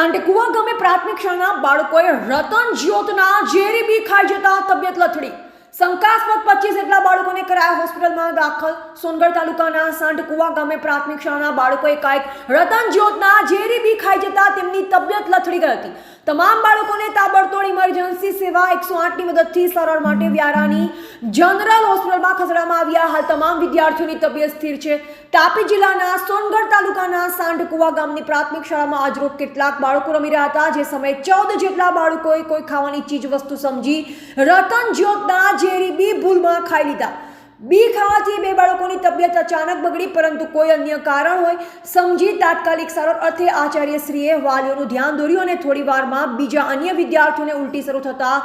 સાંટેકુવા ગામે પ્રાથમિક શાળાના બાળકોએ રતન જ્યોતના ઝેરી બી ખાઈ જતા તબિયત લથડી. શંકાસ્પદ પચીસ જેટલા બાળકોને કરાયા હોસ્પિટલમાં દાખલ. સોનગઢ તાલુકાના સાંઢકુવા ગામે પ્રાથમિક શાળાના બાળકોએ કાંઈક રતન જ્યોતના જતા તેમની તબિયત લથડી ગઈ હતી. તમામ બાળકોને તાબડતોડ ઇમરજન્સી સેવા એકસો આઠની મદદથી સારવાર માટે વ્યારાની જનરલ હોસ્પિટલમાં ખસેડવામાં આવ્યા. હાલ તમામ વિદ્યાર્થીઓની તબિયત સ્થિર છે. તાપી જિલ્લાના સોનગઢ તાલુકાના સાંઢકુવા ગામની પ્રાથમિક શાળામાં આજરોજ કેટલાક બાળકો રમી રહ્યા હતા. જે સમયે ચૌદ જેટલા બાળકોએ કોઈ ખાવાની ચીજ વસ્તુ સમજી રતન જ્યોતના ઝેરી બી ભૂલમાં ખાઈ લીધા. બી ખાવાથી બે બાળકોની તબિયત અચાનક બગડી, પરંતુ કોઈ અન્ય કારણ હોય, સમજી તાત્કાલિક સારવાર. અર્થે આચાર્યશ્રીએ વાલીઓનું ધ્યાન દોર્યું અને થોડી વારમાં બીજા અન્ય વિદ્યાર્થીઓને ઉલટી શરૂ થતા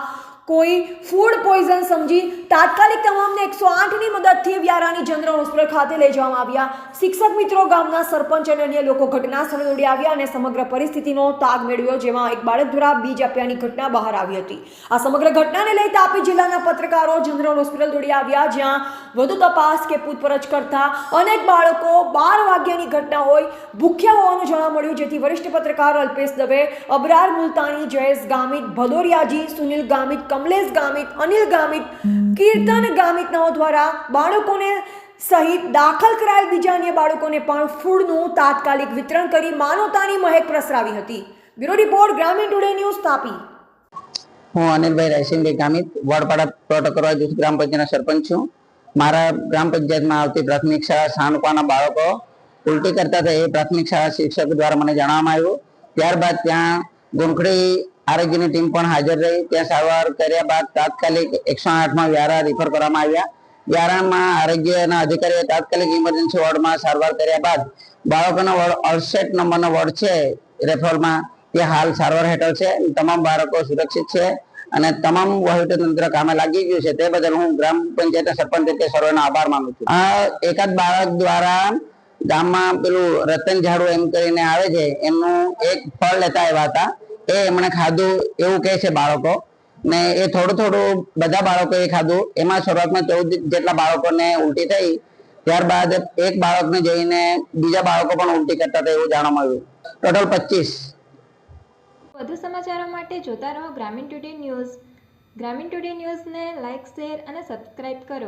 કોઈ ફૂડ પોઈઝન સમજી તાત્કાલિક તમામને એકસો આઠની મદદથી વ્યારાની જનરલ હોસ્પિટલ ખાતે લઈ જવામાં આવ્યા. શિક્ષક મિત્રો, ગામના સરપંચ અને અન્ય લોકો ઘટના સ્થળે દોડી આવ્યા અને સમગ્ર પરિસ્થિતિનો તાગ મેળવ્યો, જેમાં એક બાળક દ્વારા બીજ આપ્યાની ઘટના બહાર આવી હતી. આ સમગ્ર ઘટનાને લઈ તાપી જિલ્લાના પત્રકારો જનરલ હોસ્પિટલ દોડી આવ્યા, જ્યાં વધુ તપાસ કે પૂછપરછ કરતા અનેક બાળકો બાર વાગ્યાની ઘટના હોય ભૂખ્યા હોવાનું જાણવા મળ્યું, જેથી વરિષ્ઠ પત્રકાર અલ્પેશ દવે, અબરાર મુલતાની, જયેશ ગામિત, ભદોરિયાજી, સુનિલ ગામિત કમલેશ ગામિત, અનિલ ગામિત, કીર્તન ગામિતનાઓ દ્વારા બાળકોને સહિત દાખલ કરાયેલ બીજા અન્ય બાળકોને પણ ફૂડનું તાત્કાલિક વિતરણ કરી માનવતાની મહેક પ્રસરાવી હતી. Bureau report, Gramin today news Tapi. હું અનિલભાઈ રાયસિંગભાઈ ગામિત, વડપાડા કરવા જૂથ ગ્રામ પંચાયતના સરપંચ છું. મારા ગ્રામ પંચાયતમાં આવતી પ્રાથમિક શાળા સાણુપાના બાળકો ઉલટી કરતા હતા એ પ્રાથમિક શાળા શિક્ષક દ્વારા મને જણાવવામાં આવ્યું. ત્યારબાદ ત્યાં ગુંખડી આરોગ્યની ટીમ પણ હાજર રહી. ત્યાં સારવાર કર્યા બાદ તાત્કાલિક એકસો આઠમાં વ્યારા રિફર કરવામાં આવ્યા. વ્યારામાં આરોગ્યના અધિકારીએ તાત્કાલિક ઇમરજન્સી વોર્ડમાં સારવાર કર્યા બાદ બાળકોનો વોર્ડ અડસઠ નંબરનો વોર્ડ છે રેફરલમાં તે હાલ સારવાર હેઠળ છે. તમામ બાળકો સુરક્ષિત છે અને તમામ તંત્ર કામે લાગી ગયું છે તે બદલ હું ગ્રામ પંચાયત સરપંચ રીતે સર્વેનો આભાર માનું છું. આ એકાદ બાળક દ્વારા ગામમાં પેલું રતન ઝાડુ એમ કરીને આવે છે. એમનું એક ફળ લેતા આવ્યા હતા. એ એમણે ખાધું એવું કહે છે બાળકો. ને એ થોડું થોડું બધા બાળકોએ ખાધું. એમાં શરૂઆતમાં ચૌદ જેટલા બાળકોને ઉલટી થઈ. ત્યારબાદ એક બાળકને જઈને બીજા બાળકો પણ ઉલટી કરતા હતા એવું જાણવા મળ્યું. ટોટલ પચીસ. વધુ સમાચારો માટે જોતા રહો Gramin today news. Gramin today ન્યૂઝને લાઇક શેર અને સબસ્ક્રાઇબ કરો.